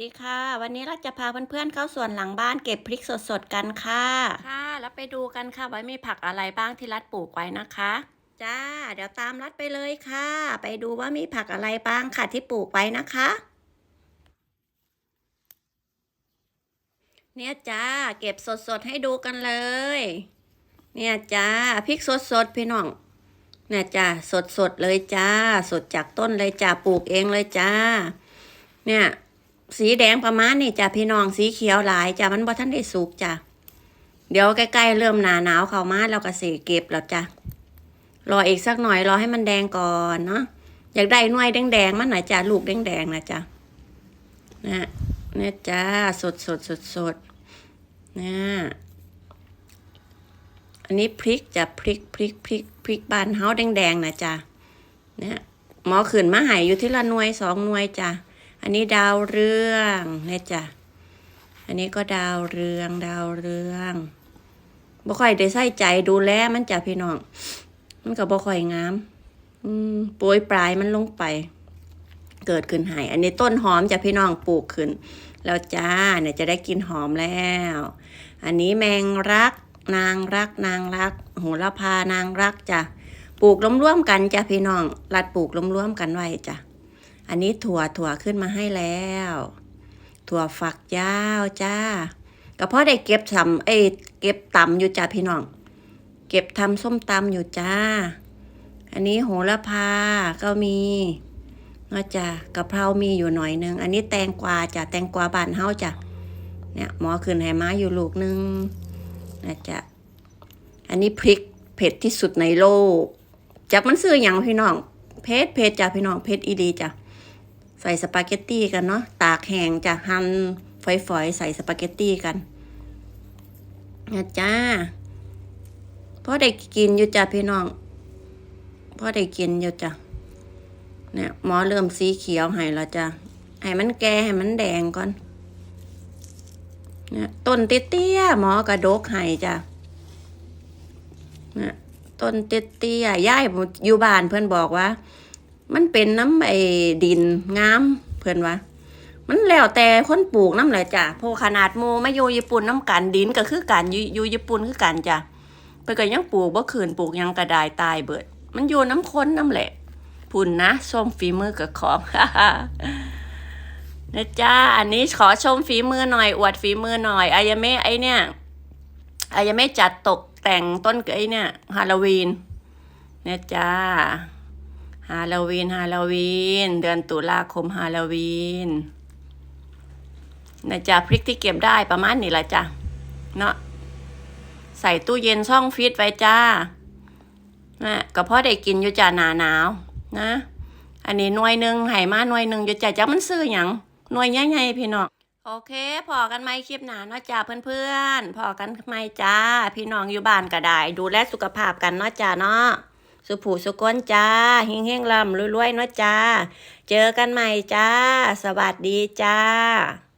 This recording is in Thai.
ดีค่ะ วันนี้เราจะพาเพื่อนๆเข้าสวนหลังบ้านเก็บพริกสดๆกันค่ะ ค่ะ แล้วไปดูกันค่ะว่ามีผักอะไรบ้างที่รัดปลูกไว้นะคะ จ้า เดี๋ยวตามรัดไปเลยค่ะ ไปดูว่ามีผักอะไรบ้างค่ะที่ปลูกไว้นะคะ เนี่ยจ้า เก็บสดๆให้ดูกันเลย เนี่ยจ้าพริกสดๆพี่น้อง เนี่ยจ้าสดๆเลยจ้า สดจากต้นเลยจ้าปลูกเองเลยจ้า เนี่ย สีแดงประมาณนี่จ้ะพี่น้องสีเขียวหลายจ้ะมันบ่ทันได้สุกจ้ะเดี๋ยวใกล้ๆเริ่มหนาหนาวเข้ามาเราก็สิเก็บแล้วจ้ะรออีกสักหน่อยรอให้มันแดงก่อนเนาะอยากได้หน่วยแดงๆมันหน่อยจ้ะลูกแดงๆนะจ้ะนะเนี่ยจ้าสดสดสดสดนะอันนี้พริกจ้ะพริกพริกพริกพริกบานเฮาแดงๆนะจ้ะเนี่ยหมอขืนมาหายอยู่ที่ละหน่วยสองหน่วยจ้ะ อันนี้ดาวเรืองนี่ยจ้ะอันนี้ก็ดาวเรือง ดาวเรืองบ่ค่อยได้ใส่ใจดูแลมันจ้ะพี่น้อง มันก็บ่ค่อยงาม อืมโปรยปลายมันลงไป เกิดขึ้นหาย อันนี้ต้นหอมจ้ะพี่น้องปลูกขึ้น แล้วจ้าเนี่ยจะได้กินหอมแล้ว อันนี้แมงรัก นางรัก นางรักโหระพานางรักจ้ะปลูกล้มๆกันจ้ะพี่น้องรัดปลูกล้มๆกันไว้จ้ะ อันนี้ถั่วถั่วขึ้นมาให้แล้ว ถั่วฝักยาวจ้าก็เพาะได้เก็บทำเอ้เก็บตำอยู่จ้าพี่น้อง เก็บทำส้มตำอยู่จ้า อันนี้โหระพาก็มีนะจ้ากะเพรามีอยู่หน่อยนึง อันนี้แตงกวาจ้ะแตงกวาบานเฮาจ้ะเนี่ยหมอขึ้นให้มาอยู่ลูกนึงนะจ้ะอันนี้พริกเผ็ดที่สุดในโลกจากมันซื้ออย่างพี่น้องเผ็ดเผ็ดจ้ะพี่น้องเผ็ดอีดีจ้ะ ใส่สปาเกตตี้กันเนาะตากแห้งจากหั่นฝอยๆใส่สปาเกตตี้กันนะจ้าพ่อได้กินอยู่จ้ะพี่น้องพ่อได้กินอยู่จ้ะเนี่ยหมอเริ่มสีเขียวให้แล้วจ้ะให้มันแก่ให้มันแดงก่อนเนี่ยต้นเตี้ยๆหมอกระดกให้จ้ะเนี่ยต้นเตี้ยๆย่ายอยู่บ้านเพื่อนบอกว่า มันเป็นน้ำไอ้ดินงามเพื่อนว่ามันแล้วแต่คนปลูกน้ำแหละจ้ะเพราะขนาดหมูมาอยู่ญี่ปุ่นน้ำกันดินก็คือกันอยู่อยู่ญี่ปุ่นคือกันจ้ะเพื่อนก็ยังปลูกบ่คืนปลูกยังกระดายตายเบิด มันอยู่น้ำค้นน้ำแหละพุ่นนะชมฝีมือกับของนะจ้าอันนี้ขอชมฝีมือหน่อย อวดฝีมือหน่อยอายาเมะไอเนี่ยอายาเมะจัดตกแต่งต้นไอเนี่ยฮาโลวีนนี่จ้า ฮาโลวีนฮาโลวีน เดือนตุลาคมฮาโลวีนนะจ๊ะพริกที่เก็บได้ประมาณนี้ละจ้ะเนาะใส่ตู้เย็นช่องฟรีซไว้จ้านะก็พอได้กินอยู่จ้าหนาหนาวนะ อันนี้หน่วยหนึ่งไห่มาหน่วยหนึ่งอยู่จ้าจ้ามันซื้ออย่างหน่วยใหญ่ๆพี่น้องโอเคพอกันไหมคลิปหนาเนาะจ้าเพื่อนๆพอกันไหมจ้า พี่น้องอยู่บ้านก็ได้ ดูแลสุขภาพกันเนาะจ้าเนาะ สุผูสุกนจ้าเฮงเฮงลำรวยๆเนาะจ้า เจอกันใหม่จ้า สวัสดีจ้า